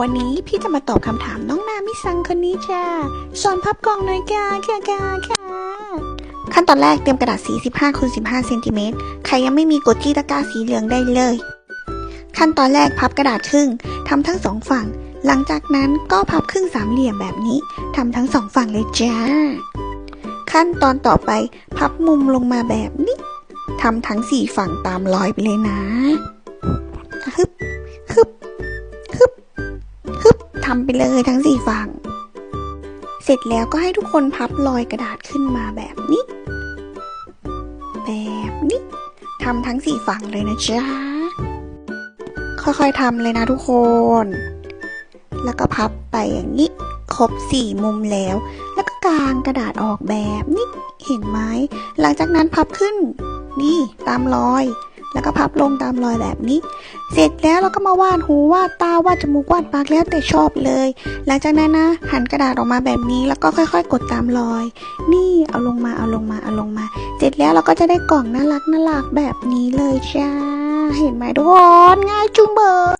วันนี้พี่จะมาตอบคำถามน้องนามิซังคนนี้จ้าสอนพับกล่องหน่อยค่ะค่ะค่ะค่ะขั้นตอนแรกเตรียมกระดาษสี 15คูณ15เซนติเมตรใครยังไม่มีกดที่ตะกร้าสีเหลืองได้เลย ขั้นตอนแรกพับกระดาษครึ่งทำทั้งสองฝั่ง หลังจากนั้นก็พับครึ่งสามเหลี่ยมแบบนี้ทำทั้งสองฝั่งเลยจ้า ขั้นตอนต่อไปพับมุมลงมาแบบนี้ทำทั้งสี่ฝั่งตามรอยไปเลยนะ ทำไปเลยทั้งสี่ฝั่ง เสร็จแล้วก็ให้ทุกคนพับรอยกระดาษขึ้นมาแบบนี้ แบบนี้ทำทั้งสี่ฝั่งเลยนะจ๊ะ ค่อยๆทำเลยนะทุกคน แล้วก็พับไปอย่างนี้ ครบสี่มุมแล้ว แล้วก็กางกระดาษออกแบบนี้ เห็นไหม หลังจากนั้นพับขึ้น นี่ตามรอย แล้วก็พับลงตามรอยแบบนี้ เสร็จแล้วเราก็มาวาดหูวาดตาวาดจมูกวาดปากแล้วแต่ชอบเลย หลังจากนั้นนะหันกระดาษออกมาแบบนี้ แล้วก็ค่อย ๆ กดตามรอย นี่เอาลงมาเอาลงมาเอาลงมา เสร็จแล้วเราก็จะได้กล่องน่ารักน่ารักแบบนี้เลยจ้า เห็นไหมทุกคนง่ายจุงเบอร์